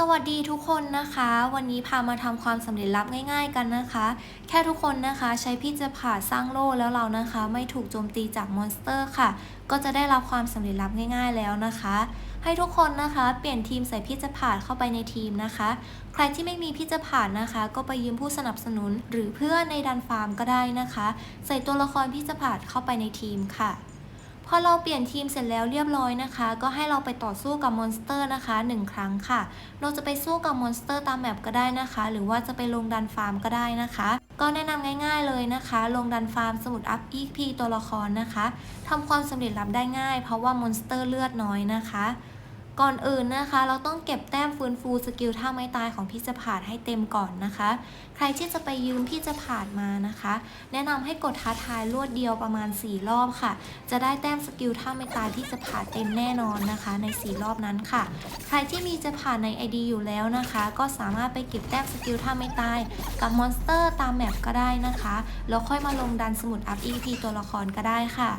สวัสดีทุกคนนะคะ วันนี้พามาทำความสำเร็จลับง่าย ๆ กันนะคะ แค่ทุกคนนะคะใช้พี่จะผ่าสร้างโล่แล้วเรานะคะ ไม่ถูกโจมตีจากมอนสเตอร์ค่ะ ก็จะได้รับความสำเร็จลับง่าย ๆแล้วนะคะ ให้ทุกคนนะคะ เปลี่ยนทีมใส่พี่จะผ่าเข้าไปในทีมนะคะ ใครที่ไม่มีพี่จะผ่านะคะ ก็ไปยืมผู้สนับสนุน หรือเพื่อนในดันฟาร์มก็ได้นะคะ ใส่ตัวละครพี่จะผ่าเข้าไปในทีมค่ะ พอเราเปลี่ยนทีมเสร็จแล้วเรียบร้อยนะคะ ก็ให้เราไปต่อสู้กับมอนสเตอร์นะคะหนึ่งครั้งค่ะ เราจะไปสู้กับมอนสเตอร์ตามแมปก็ได้นะคะ หรือว่าจะไปลงดันฟาร์มก็ได้นะคะ ก็แนะนำง่าย ๆเลยนะคะ ลงดันฟาร์มสมุดอัพ EP ตัวละครนะคะทำความสำเร็จลับได้ง่าย เพราะว่ามอนสเตอร์เลือดน้อยนะคะ ก่อนอื่นนะคะ เราต้องเก็บแต้มฟื้นฟูสกิลท่าไม้ตายของพี่จะผ่านให้เต็มก่อนนะคะ ใครที่จะไปยืมพี่จะผ่านมานะคะ แนะนำให้กดท้าทายรวดเดียวประมาณ 4 รอบค่ะ จะได้แต้มสกิลท่าไม่ตายที่จะผ่านเต็มแน่นอนนะคะ ใน 4 รอบนั้นค่ะ ใครที่มีจะผ่านใน ID อยู่แล้วนะคะ ก็สามารถไปเก็บแต้มสกิลท่าไม่ตายกับมอนสเตอร์ตามแมปก็ได้นะคะแล้วค่อยมาลงดันสมุดอัพ EP ตัวละครก็ได้ค่ะ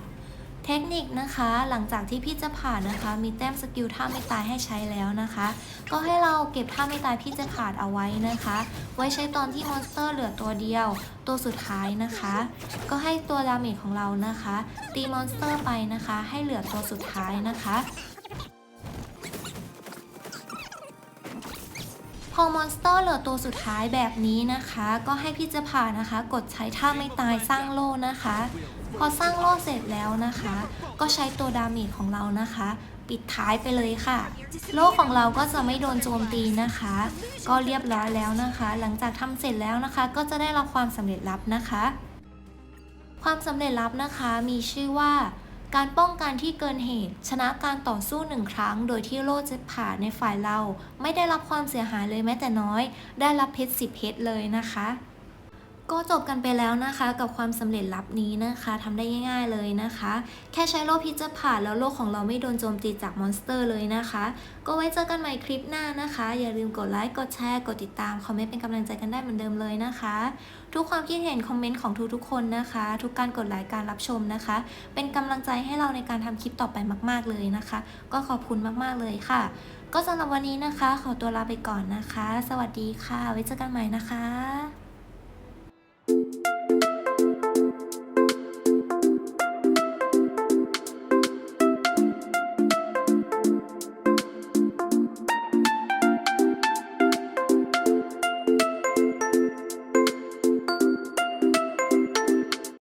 เทคนิคนะคะหลังจากที่พี่จะผ่านนะคะ มีแต้มสกิลท่าไม่ตายให้ใช้แล้วนะคะ ก็ให้เราเก็บท่าไม่ตายพี่จะผ่านเอาไว้นะคะ ไว้ใช้ตอนที่มอนสเตอร์เหลือตัวเดียว ตัวสุดท้ายนะคะ ก็ให้ตัวดาเมจของเรานะคะ ตีมอนสเตอร์ไปนะคะ ให้เหลือตัวสุดท้ายนะคะ อมอนสเตอร์เหลือตัวสุดท้ายแบบนี้นะคะ ก็ให้พี่จะผ่านนะคะ กดใช้ท่าไม่ตายสร้างโล่นะคะ พอสร้างโล่เสร็จแล้วนะคะ ก็ใช้ตัวดาเมจของเรานะคะ ปิดท้ายไปเลยค่ะ โล่ของเราก็จะไม่โดนโจมตีนะคะ ก็เรียบร้อยแล้วนะคะ หลังจากทำเสร็จแล้วนะคะ ก็จะได้รับความสำเร็จลับนะคะ ความสำเร็จลับนะคะมีชื่อว่า การป้องกันที่เกินเหตุ ชนะการต่อสู้หนึ่งครั้ง โดยที่โล่จะผ่าในฝ่ายเรา ไม่ได้รับความเสียหายเลยแม้แต่น้อย ได้รับเพชรสิบเพชรเลยนะคะ ก็จบกันไปแล้วนะคะกับความสำเร็จลับนี้นะคะทำได้ง่าย ๆเลยนะคะ แค่ใช้โล่พิจะผ่านแล้วโลกของเราไม่โดนโจมตีจากมอนสเตอร์เลยนะคะ ก็ไว้เจอกันใหม่คลิปหน้านะคะ อย่าลืมกดไลค์กดแชร์กดติดตามคอมเมนต์เป็นกำลังใจกันได้เหมือนเดิมเลยนะคะ ทุกความคิดเห็นคอมเมนต์ของทุกๆคนนะคะ ทุกการกดไลค์การรับชมนะคะ เป็นกำลังใจให้เราในการทำคลิปต่อไปมาก ๆเลยนะคะ ก็ขอบคุณมากๆเลยค่ะ ก็สำหรับวันนี้นะคะ ขอตัวลาไปก่อนนะคะ สวัสดีค่ะ ไว้เจอกันใหม่นะคะ